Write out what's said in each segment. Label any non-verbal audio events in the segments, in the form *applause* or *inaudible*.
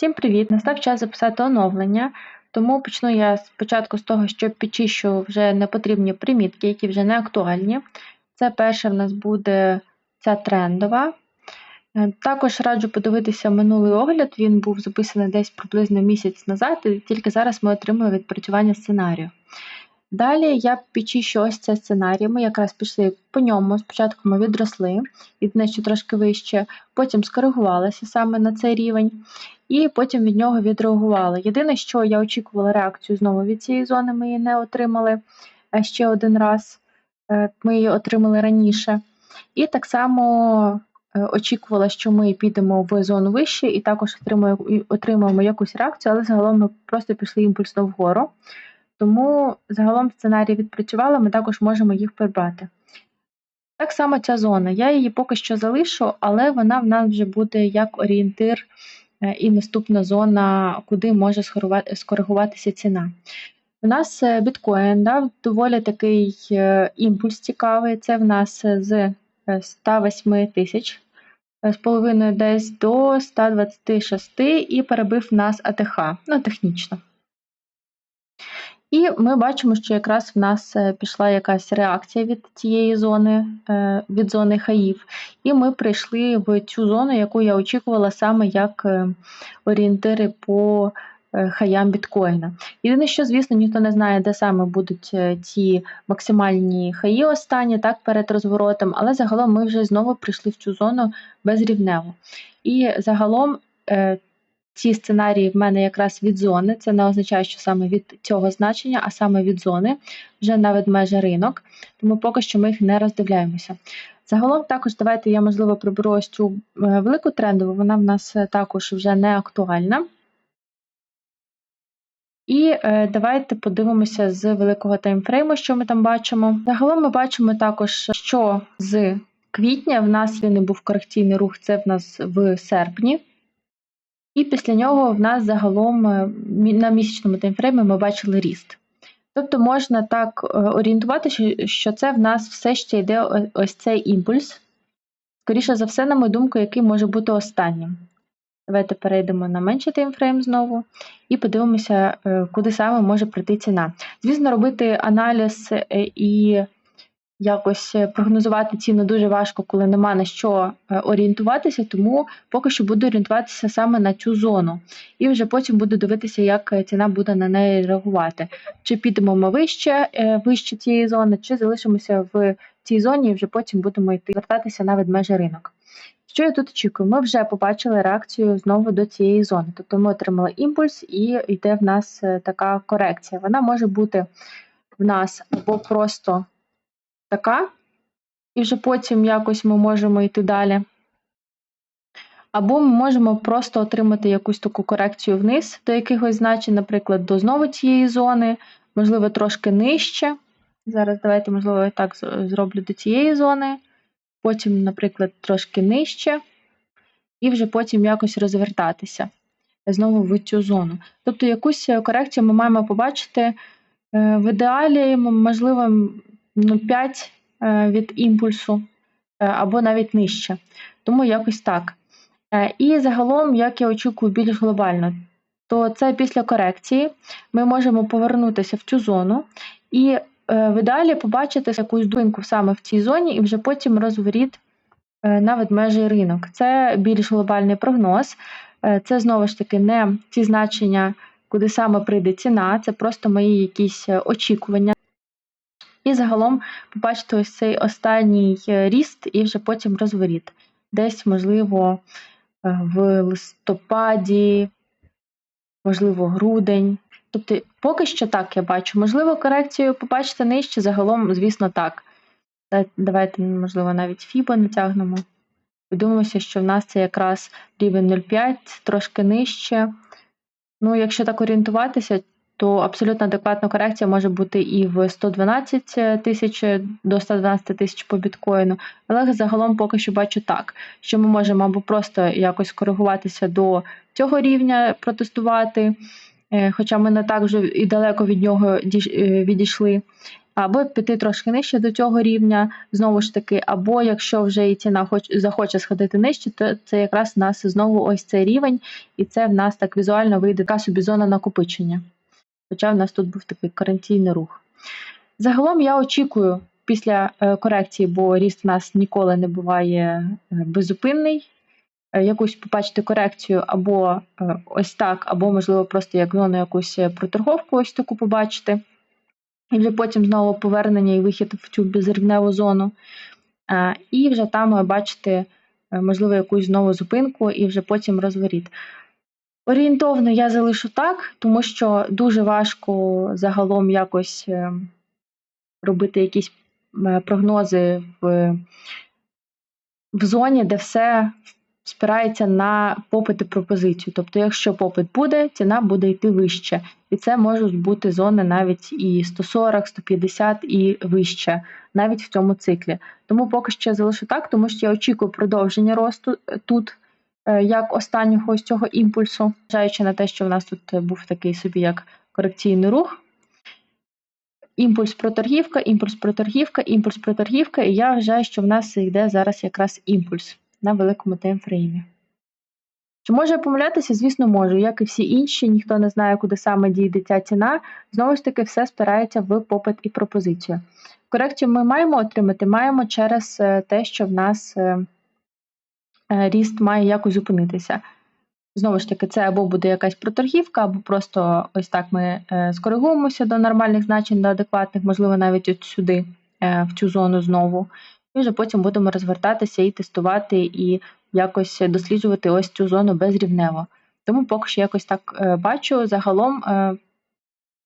Всім привіт! Настав час записати оновлення, тому почну я спочатку з того, що підчищу вже непотрібні примітки, які вже не актуальні. Це перша в нас буде ця трендова. Е, Також раджу подивитися минулий огляд, він був записаний десь приблизно місяць назад, і тільки зараз ми отримали відпрацювання сценарію. Далі я підчищу ось цей сценарій. Ми якраз пішли по ньому. Спочатку ми відросли, від нижче трошки вище, потім скоригувалися саме на цей рівень, і потім від нього відреагували. Єдине, що я очікувала реакцію знову від цієї зони, ми її не отримали е, ще один раз. Е, Ми її отримали раніше. І так само е, очікувала, що ми підемо в зону вище і також отримаємо, якусь реакцію, але загалом ми просто пішли імпульсно вгору. Тому загалом сценарій відпрацювала, ми також можемо їх прибрати. Так само ця зона. Я її поки що залишу, але вона в нас вже буде як орієнтир е, і наступна зона, куди може скоригуватися ціна. У нас е, біткоін дав доволі такий е, імпульс цікавий. Це в нас з е, 108 тисяч з половиною десь до 126 і перебив нас АТХ, ну технічно. І ми бачимо, що якраз в нас е, пішла якась реакція від цієї зони, е, від зони хаїв, і ми прийшли в цю зону, яку я очікувала саме як е, орієнтири по хаям біткоїна. Єдине, що, звісно, ніхто не знає, де саме будуть ці максимальні хаї останні, так, перед розворотом, але загалом ми вже знову прийшли в цю зону безрівнево. І загалом ці сценарії в мене якраз від зони. Це не означає, що саме від цього значення, а саме від зони, вже на ведмежий ринок, тому поки що ми їх не роздивляємося. Загалом також давайте я, можливо, приберу ось цю е, велику трендову, вона в нас е, також вже не актуальна. І е, давайте подивимося з великого таймфрейму, що ми там бачимо. Загалом ми бачимо також, що з квітня в нас він не був корекційний рух, це в нас в серпні. І після нього в нас загалом е, на місячному таймфреймі ми бачили ріст. Тобто можна так е, орієнтуватися, що це в нас все ще йде ось цей імпульс. Скоріше за все, на мою думку, який може бути останнім. Давайте перейдемо на менший таймфрейм знову і подивимося, е, куди саме може прийти ціна. Звісно, робити аналіз і якось е, прогнозувати ціну дуже важко, коли нема на що е, орієнтуватися, тому поки що буду орієнтуватися саме на цю зону. І вже потім буду дивитися, як е, ціна буде на неї реагувати. Чи підемо ми вище, вище цієї зони, чи залишимося в цій зоні і вже потім будемо йти вертатися на ведмежий ринок. Що я тут очікую? Ми вже побачили реакцію знову до цієї зони. Тобто ми отримали імпульс і йде в нас така корекція. Вона може бути в нас або просто така, і вже потім якось ми можемо йти далі. Або ми можемо просто отримати якусь таку корекцію вниз до якихось значень, наприклад, до знову цієї зони, можливо, трошки нижче. Зараз давайте, можливо, я так зроблю до цієї зони, потім, наприклад, трошки нижче, і вже потім якось розвертатися знову в цю зону. Тобто якусь е, корекцію ми маємо побачити е, в ідеалі, можливо, м, 0,5 е, від імпульсу е, або навіть нижче. Тому якось так. Е, І загалом, як я очікую більш глобально, то це після корекції ми можемо повернутися в цю зону і е, в ідеалі побачити якусь думку саме в цій зоні, і вже потім розворіт на ведмежий ринок. Це більш глобальний прогноз. Це знову ж таки не ті значення, куди саме прийде ціна, це просто мої якісь очікування. І загалом побачити ось цей останній е, ріст і вже потім розворіт. Десь, можливо, е, в листопаді, можливо, грудень. Тобто, поки що так я бачу. Можливо, корекцію побачити нижче, загалом, звісно, так. Давайте, можливо, навіть FIBA натягнемо. Подивимося, що в нас це якраз рівень 0,5, трошки нижче. Ну, якщо так орієнтуватися, то абсолютно адекватна корекція може бути і в 112 тисяч до 112 тисяч по біткоїну. Але загалом поки що бачу так, що ми можемо або просто якось коригуватися до цього рівня, протестувати, е, хоча ми не так вже і далеко від нього е, відійшли. або піти трошки нижче до цього рівня, знову ж таки, або якщо вже і ціна хоч захоче сходити нижче, то це якраз у нас знову ось цей рівень, і це в нас так візуально вийде така собі зона накопичення. Хоча в нас тут був такий карантійний рух. Загалом я очікую після е, корекції, бо ріст у нас ніколи не буває е, беззупинний. Е, якусь побачити корекцію або ось так, або, можливо, просто як зону якусь проторговку ось таку побачити. І вже потім знову повернення і вихід в цю безрівневу зону. І вже там бачити, можливо, якусь знову зупинку, і вже потім розворіт. Орієнтовно я залишу так, тому що дуже важко загалом якось робити якісь Е, прогнози в в зоні, де все спирається на попит і пропозицію. Тобто, якщо попит буде, ціна буде йти вище. І це можуть бути зони навіть і 140, 150 і вище, навіть в цьому циклі. Тому поки що я залишу так, тому що я очікую продовження росту е, тут. Е, як останнього ось цього імпульсу, зважаючи на те, що в нас тут був такий собі як корекційний рух, імпульс проторгівка, імпульс проторгівка, імпульс проторгівка, і я вважаю, що в нас йде зараз якраз імпульс на великому таймфреймі. Чи можу я помилятися? Звісно, можу. Як і всі інші, ніхто не знає, куди саме дійде ця ціна. Знову ж таки, все спирається в попит і пропозицію. Корекцію ми маємо отримати, маємо через е, те, що в нас е, е, ріст має якось зупинитися. Знову ж таки, це або буде якась проторгівка, або просто ось так ми е, скоригуємося до нормальних значень, до адекватних, можливо, навіть от сюди, е, в цю зону знову. І вже потім будемо розвертатися і тестувати, і якось досліджувати ось цю зону безрівнево. Тому поки що якось так е, бачу загалом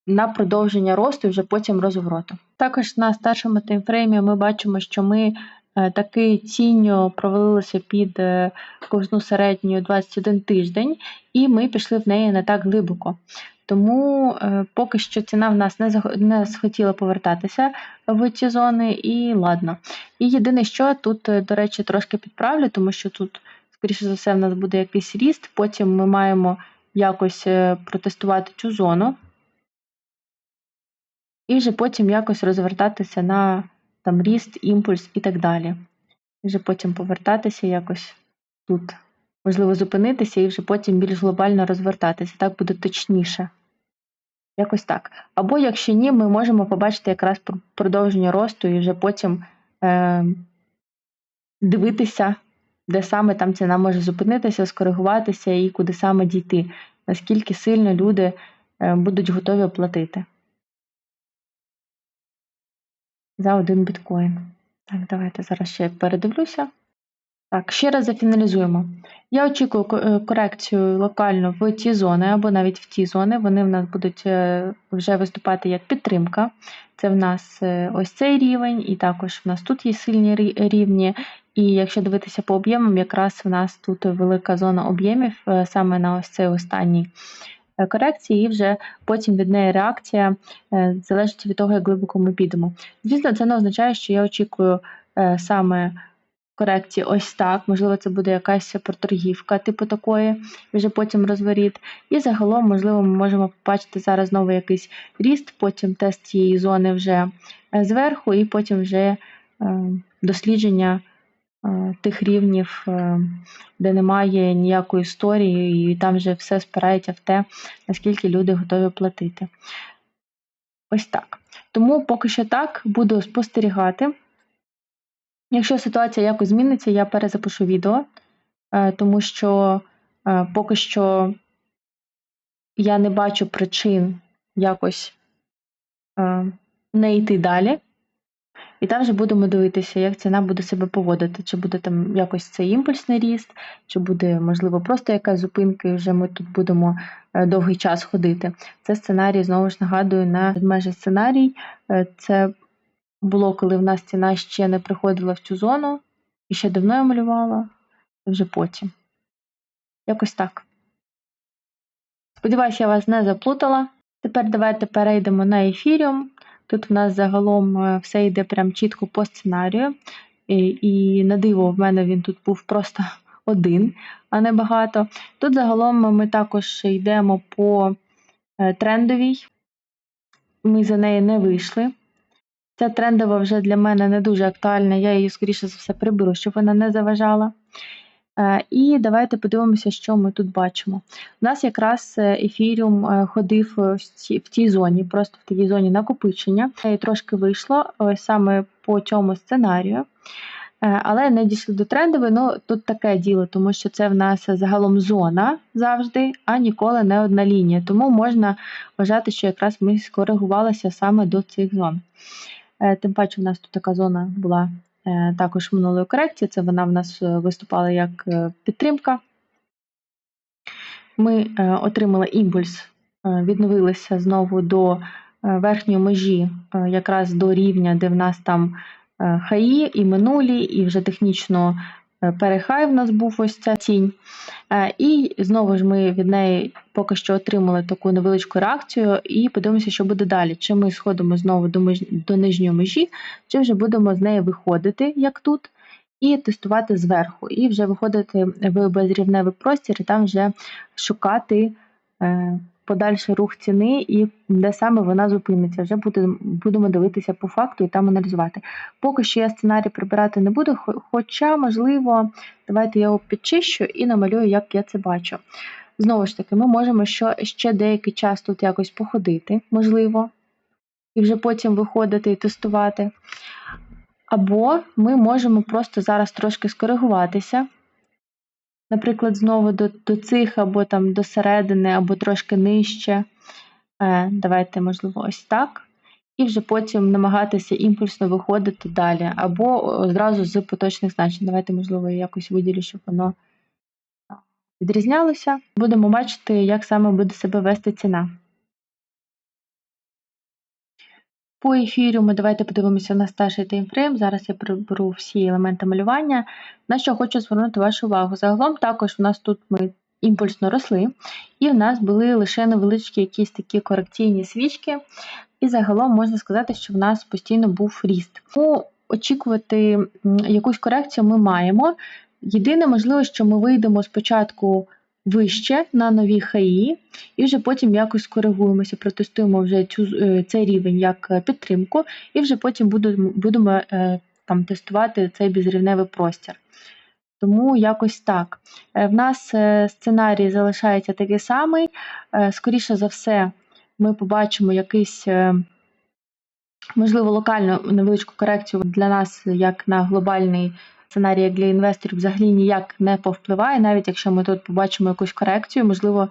на продовження росту і вже потім розвороту. Також на старшому таймфреймі ми бачимо, що ми Е, таки тінню провалилася під е, ковзну середню 21 тиждень, і ми пішли в неї не так глибоко. Тому е, поки що ціна в нас не схотіла повертатися в ці зони, і ладно. І єдине, що тут, до речі, трошки підправлю, тому що тут, скоріше за все, в нас буде якийсь ріст, потім ми маємо якось протестувати цю зону, і вже потім якось розвертатися на там ріст, імпульс і так далі. І вже потім повертатися якось тут. Можливо, зупинитися і вже потім більш глобально розвертатися. Так буде точніше. Якось так. Або, якщо ні, ми можемо побачити якраз продовження росту і вже потім е, дивитися, де саме там ціна може зупинитися, скоригуватися і куди саме дійти, наскільки сильно люди е, будуть готові платити за один біткоін. Так, давайте зараз ще передивлюся. Так, ще раз зафіналізуємо. Я очікую е, корекцію локально в ті зони, або навіть в ті зони. Вони в нас будуть е, вже виступати як підтримка. Це в нас е, ось цей рівень, і також в нас тут є сильні рівні. І якщо дивитися по об'ємам, якраз в нас тут велика зона об'ємів саме на ось цей останній корекції, і вже потім від неї реакція е, залежить від того, як глибоко ми підемо. Звісно, це не означає, що я очікую е, саме корекції ось так. Можливо, це буде якась проторгівка, типу такої, вже потім розворіт. І загалом, можливо, ми можемо побачити зараз знову якийсь ріст, потім тест цієї зони вже зверху, і потім вже дослідження. Е, тих рівнів, е, де немає ніякої історії, і там вже все спирається в те, наскільки люди готові платити. Ось так. Тому поки що так буду спостерігати. Якщо ситуація якось зміниться, я перезапишу відео, е, тому що поки що я не бачу причин якось не йти далі. І там вже будемо дивитися, як ціна буде себе поводити, чи буде там якось цей імпульсний ріст, чи буде, можливо, просто якась зупинка, і вже ми тут будемо е, довгий час ходити. Це сценарій, знову ж нагадую, на межі сценарій. Е, це було, коли в нас ціна ще не приходила в цю зону, і ще давно я малювала, і вже потім. Якось так. Сподіваюся, я вас не заплутала. Тепер давайте перейдемо на ефіріум. Тут в нас загалом е, все йде прям чітко по сценарію. І, на диво, в мене він тут був просто *laughs* один, а не багато. Тут загалом ми також йдемо по е, трендовій, ми за неї не вийшли. Ця трендова вже для мене не дуже актуальна, я її, скоріше за все, приберу, щоб вона не заважала. Е, І давайте подивимося, що ми тут бачимо. У нас якраз е, ефіріум е, ходив в цій- зоні, просто в такій зоні накопичення. Трошки вийшло саме по цьому сценарію. Але не дійшли до трендової, ну тут таке діло, тому що це в нас загалом зона завжди, а ніколи не одна лінія. Тому можна вважати, що якраз ми скоригувалися саме до цих зон. Тим паче, в нас тут така зона була також минулої корекції. Це вона в нас е, виступала як е, підтримка. Ми е, отримали імпульс, е, відновилися знову до е, верхньої межі, е, якраз до рівня, де в нас там е, хаї і минулі, і вже технічно е, перехай в нас був ось ця тінь. Е, І знову ж ми від неї поки що отримали таку невеличку реакцію, і подивимося, що буде далі. Чи ми сходимо знову до, меж... до нижньої межі, чи вже будемо з неї виходити, як тут, і тестувати зверху, і вже виходити в безрівневий простір, і там вже шукати е, подальший рух ціни і де саме вона зупиниться. Вже буде, будемо дивитися по факту і там аналізувати. Поки що я сценарій прибирати не буду, хоча, можливо, давайте я його підчищу і намалюю, як я це бачу. Знову ж таки, ми можемо що, ще деякий час тут якось походити, можливо, і вже потім виходити і тестувати. Або ми можемо просто зараз трошки скоригуватися. Наприклад, знову до, до цих, або там до середини, або трошки нижче. Е, давайте, можливо, ось так. І вже потім намагатися імпульсно виходити далі, або одразу з поточних значень. Давайте, можливо, якось виділю, щоб воно відрізнялося. Будемо бачити, як саме буде себе вести ціна. По ефіріуму давайте подивимося на старший таймфрейм. Зараз я приберу всі елементи малювання. На що хочу звернути вашу увагу. Загалом також у нас тут ми імпульсно росли, і в нас були лише невеличкі якісь такі корекційні свічки. І загалом можна сказати, що в нас постійно був ріст. Тому очікувати якусь корекцію ми маємо. Єдине, можливо, що ми вийдемо спочатку вище на нові хаї, і вже потім якось скоригуємося, протестуємо вже цю, е, цей рівень як е, підтримку, і вже потім будемо, будемо е, там тестувати цей безрівневий простір. Тому якось так. В нас сценарій залишається такий самий. Скоріше за все, ми побачимо якийсь, можливо, локальну невеличку корекцію для нас, як на глобальний сценарій, для інвесторів, взагалі ніяк не повпливає, навіть якщо ми тут побачимо якусь корекцію, можливо,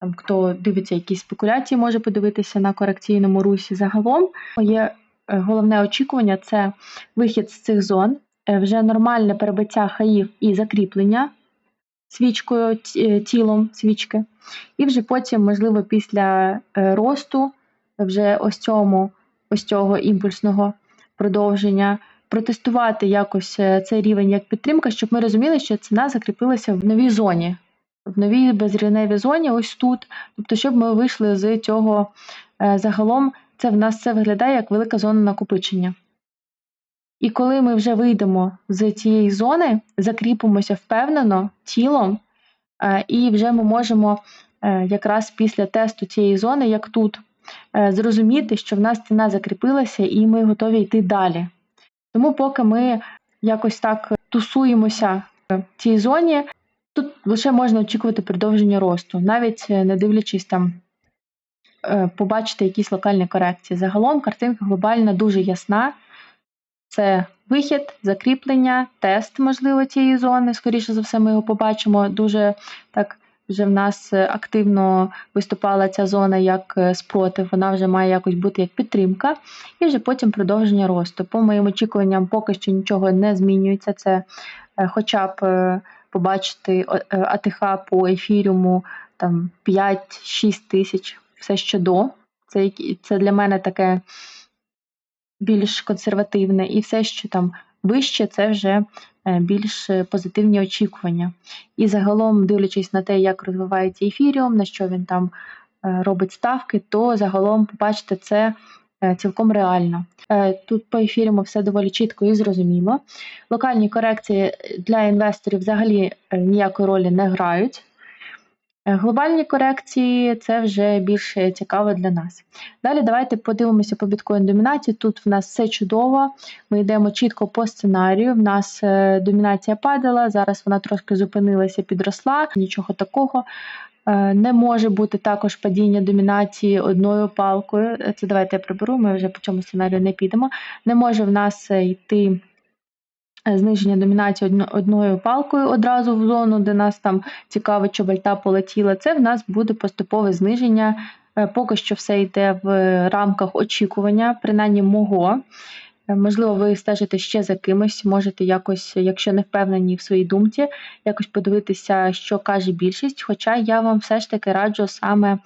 там, хто дивиться якісь спекуляції, може подивитися на корекційному русі. Загалом моє е, головне очікування це вихід з цих зон, е, вже нормальне перебиття хаїв і закріплення свічкою, е, тілом свічки. І вже потім, можливо, після росту, вже ось цьому, ось цього імпульсного продовження, протестувати якось е, цей рівень як підтримка, щоб ми розуміли, що ціна закріпилася в новій зоні, в новій безрівневій зоні, ось тут. Тобто, щоб ми вийшли з цього е, загалом, це в нас це виглядає як велика зона накопичення. І коли ми вже вийдемо з цієї зони, закріпимося впевнено тілом, е, і вже ми можемо якраз після тесту цієї зони, як тут, зрозуміти, що в нас ціна закріпилася і ми готові йти далі. Тому, поки ми якось так тусуємося в цій зоні, тут лише можна очікувати продовження росту, навіть е, не дивлячись там е, побачити якісь локальні корекції. Загалом картинка глобальна дуже ясна. Це вихід, закріплення, тест, можливо, цієї зони. Скоріше за все, ми його побачимо. Дуже так вже в нас е, активно виступала ця зона як е, спротив, вона вже має якось бути як підтримка, і вже потім продовження росту. По моїм очікуванням, поки що нічого не змінюється. Це е, хоча б побачити АТХ по ефіріуму там 5-6 тисяч, все ще до. Це, це для мене таке більш консервативне, і все, що там вище, це вже е, більш е, позитивні очікування. І загалом, дивлячись на те, як розвивається ефіріум, на що він там е, робить ставки, то загалом побачите це цілком реально. Тут по ефіріуму все доволі чітко і зрозуміло. Локальні корекції для інвесторів взагалі ніякої ролі не грають. Е, Глобальні корекції це вже більш цікаво для нас. Далі давайте подивимося по біткоін домінації. Тут в нас все чудово. Ми йдемо чітко по сценарію. В нас е, домінація падала, зараз вона трошки зупинилася, підросла, нічого такого. Е, Не може бути також падіння домінації одною палкою. Е, Це давайте я приберу, ми вже по цьому сценарію не підемо. Не може в нас е, йти е, зниження домінації одною палкою одразу в зону, де нас там цікавить, що вальта полетіла. Це в нас буде поступове зниження. Е, Поки що все йде в рамках очікування, принаймні мого. Е, Можливо, ви стежите ще за кимось, можете якось, якщо не впевнені в своїй думці, якось подивитися, що каже більшість. Хоча я вам все ж таки раджу саме е,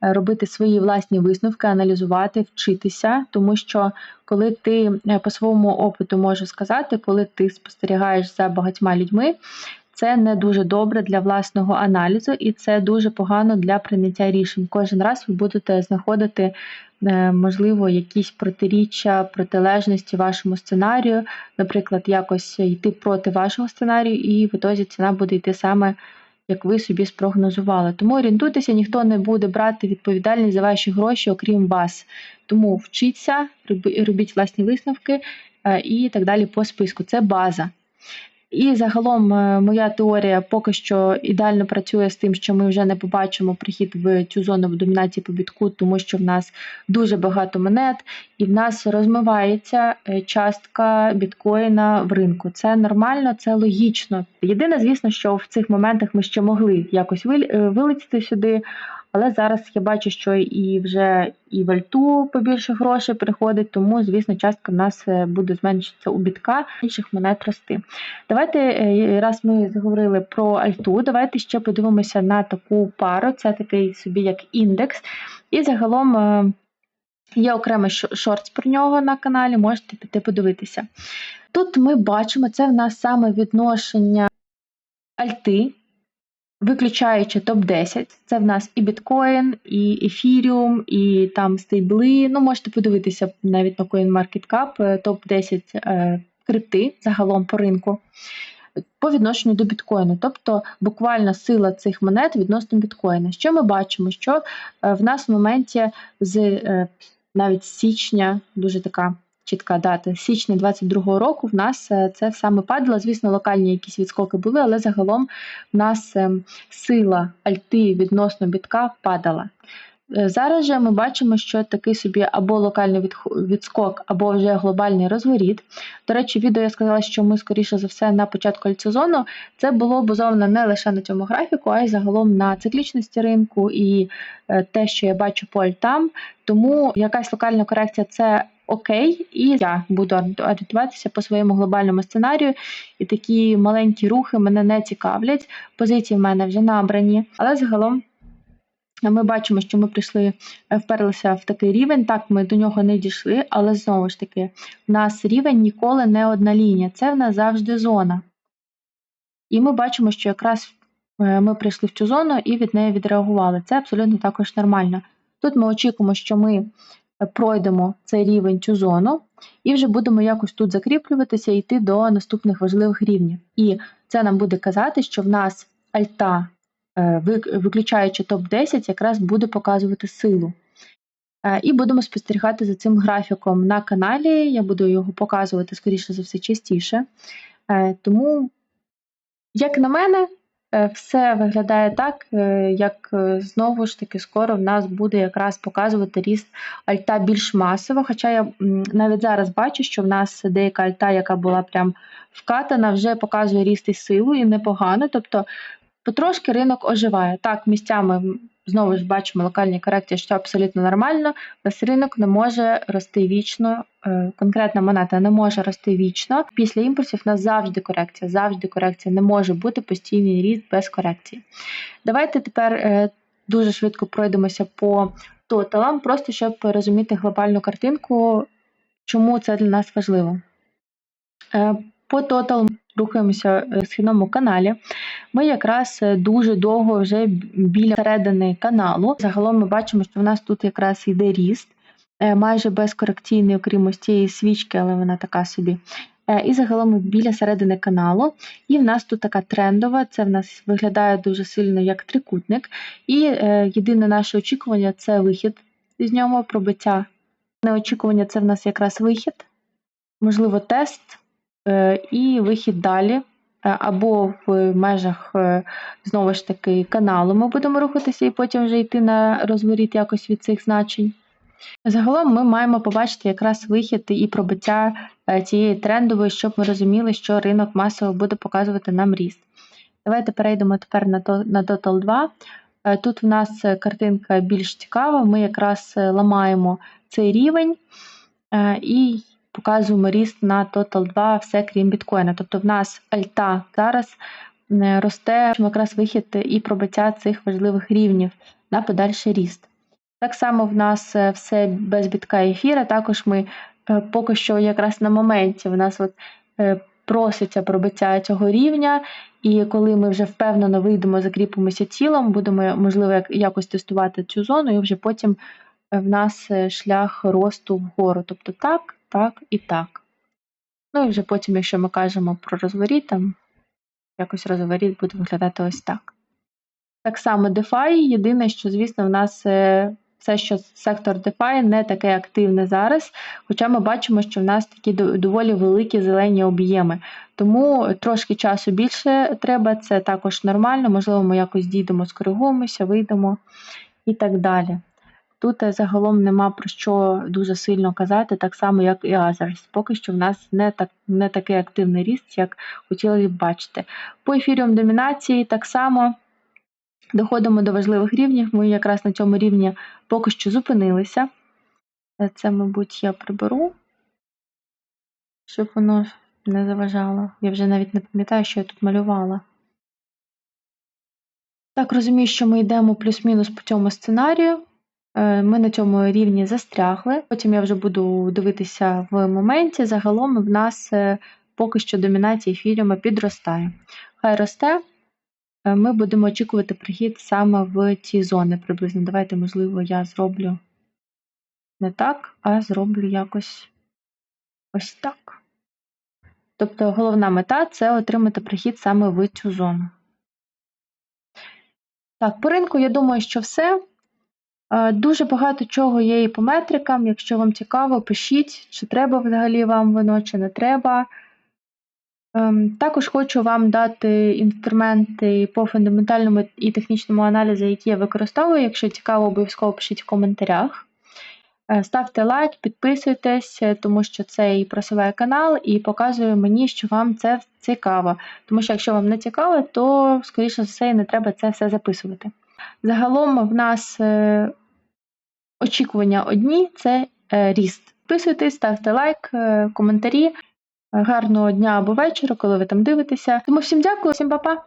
робити свої власні висновки, аналізувати, вчитися, тому що коли ти е, по своєму опиту можу сказати, коли ти спостерігаєш за багатьма людьми, це не дуже добре для власного аналізу, і це дуже погано для прийняття рішень. Кожен раз ви будете знаходити, е, можливо, якісь протиріччя, протилежності вашому сценарію, наприклад, якось йти проти вашого сценарію, і в ітозі ціна буде йти саме. Як ви собі спрогнозували. Тому орієнтуйтеся, ніхто не буде брати відповідальність за ваші гроші, окрім вас. Тому вчіться, робіть власні висновки е, і так далі по списку. Це база. І загалом е, моя теорія поки що ідеально працює з тим, що ми вже не побачимо прихід в цю зону в домінації по бітку, тому що в нас дуже багато монет, і в нас розмивається е, частка біткоїна в ринку. Це нормально, це логічно. Єдине, звісно, що в цих моментах ми ще могли якось е, вилетіти сюди. Але зараз я бачу, що і вже і в альту побільше грошей приходить, тому, звісно, частка в нас е, буде зменшитися у бітка, інших монет рости. Давайте, е, раз ми заговорили про альту, давайте ще подивимося на таку пару. Це такий собі як індекс. І загалом е, є окремий шо- шортс про нього на каналі, можете піти подивитися. Тут ми бачимо, це в нас саме відношення альти, виключаючи топ-10. Це в нас і біткоін, і ефіріум, і там стейбли. Ну, можете подивитися навіть на CoinMarketCap, е, топ-10 е, крипти загалом по ринку по відношенню до біткоїну, тобто буквально сила цих монет відносно біткоїна. Що ми бачимо? Що е, в нас в моменті з е, навіть січня, дуже така чітка дата, з січня 22-го року в нас е, це саме падало. Звісно, локальні якісь відскоки були, але загалом в нас е, сила альти відносно бітка падала. Е, Зараз же ми бачимо, що такий собі або локальний відскок, або вже глобальний розворіт. До речі, відео я сказала, що ми, скоріше за все, на початку альцезону це було базовано не лише на цьому графіку, а й загалом на циклічності ринку і те, що я бачу по альтам. Тому якась локальна корекція це окей, і я буду орієнту- орієнтуватися по своєму глобальному сценарію. І такі маленькі рухи мене не цікавлять. Позиції в мене вже набрані, але загалом. Ми бачимо, що ми прийшли, е, вперлися в такий рівень. Так, ми до нього не дійшли, але знову ж таки, в нас рівень ніколи не одна лінія, це в нас завжди зона. І ми бачимо, що якраз е, ми прийшли в цю зону і від неї відреагували. Це абсолютно також нормально. Тут ми очікуємо, що ми пройдемо цей рівень, цю зону, і вже будемо якось тут закріплюватися і йти до наступних важливих рівнів. І це нам буде казати, що в нас альта е, виключаючи топ-10, якраз буде показувати силу. Е, І будемо спостерігати за цим графіком на каналі. Я буду його показувати, скоріше за все, частіше. Е, Тому, як на мене, все виглядає так, е, як е, знову ж таки скоро в нас буде якраз показувати ріст альта більш масово. Хоча я навіть зараз бачу, що в нас деяка альта, яка була прям вкатана, вже показує ріст і силу, і непогано. Тобто потрошки ринок оживає. Так, місцями знову ж бачимо локальні корекції, що абсолютно нормально. Весь ринок не може рости вічно, е, конкретна монета не може рости вічно. Після імпульсів у нас завжди корекція, завжди корекція. Не може бути постійний ріст без корекції. Давайте тепер е, дуже швидко пройдемося по тоталам, просто щоб розуміти глобальну картинку, чому це для нас важливо. Е, По тотал рухаємося в східному каналі. Ми якраз е, дуже довго вже біля середини каналу. Загалом ми бачимо, що в нас тут якраз йде ріст, е, майже безкорекційний, окрім ось цієї свічки, але вона така собі. Е, І загалом біля середини каналу. І в нас тут така трендова, це в нас виглядає дуже сильно як трикутник. І єдине наше очікування це вихід з нього, пробиття. Неочікування це в нас якраз вихід, можливо, тест і вихід далі. Е, Або в межах е, знову ж таки каналу ми будемо рухатися і потім вже йти на розворіт якось від цих значень. Загалом ми маємо побачити якраз вихід і пробиття е, цієї трендової, щоб ми розуміли, що ринок масово буде показувати нам ріст. Давайте перейдемо тепер на, Total 2. Е, Тут в нас картинка більш цікава. Ми якраз ламаємо цей рівень і показуємо ріст на Total 2, все крім біткоїна. Тобто в нас альта зараз е, росте якраз вихід і пробиття цих важливих рівнів на подальший ріст. Так само в нас е, все без бітка ефіра. Також ми е, поки що якраз на моменті в нас от, проситься пробиття цього рівня, і коли ми вже впевнено вийдемо, закріпимося тілом, будемо можливо якось тестувати цю зону, і вже потім в нас шлях росту вгору. Тобто так, так і так. Ну і вже потім, якщо ми кажемо про розворіт, там якось розворіт буде виглядати ось так. Так само DeFi, єдине, що, звісно, в нас е, все, що сектор DeFi не таке активне зараз, хоча ми бачимо, що в нас такі доволі великі зелені об'єми. Тому трошки часу більше треба, це також нормально, можливо, ми якось дійдемо, скоригуємося, вийдемо і так далі. Тут е, загалом нема про що дуже сильно казати, так само, як і Others. Поки що в нас не, так, не такий активний ріст, як хотіли б бачити. По ефіріум домінації так само доходимо до важливих рівнів. Ми якраз на цьому рівні поки що зупинилися. Е, Це, мабуть, я приберу, щоб воно не заважало. Я вже навіть не пам'ятаю, що я тут малювала. Так, розумію, що ми йдемо плюс-мінус по цьому сценарію. Е, Ми на цьому рівні застрягли. Потім я вже буду дивитися в моменті. Загалом в нас е, поки що домінація ефіріума підростає. Хай росте. Е, Ми будемо очікувати прихід саме в ці зони приблизно. Давайте, можливо, я зроблю не так, а зроблю якось ось так. Тобто головна мета це отримати прихід саме в цю зону. Так, по ринку, я думаю, що все. Е, Дуже багато чого є і по метрикам. Якщо вам цікаво, пишіть, чи треба взагалі вам воно, чи не треба. Ем, Також хочу вам дати інструменти по фундаментальному і технічному аналізу, які я використовую. Якщо цікаво, обов'язково пишіть в коментарях. Е, Ставте лайк, підписуйтесь, е, тому що це і просуває канал, і показує мені, що вам це цікаво. Тому що якщо вам не цікаво, то, скоріше за все, не треба це все записувати. Загалом в нас очікування одні це е, ріст. Підписуйтесь, ставте лайк, е, коментарі. Гарного дня або вечора, коли ви там дивитеся. Тому всім дякую, всім па-па!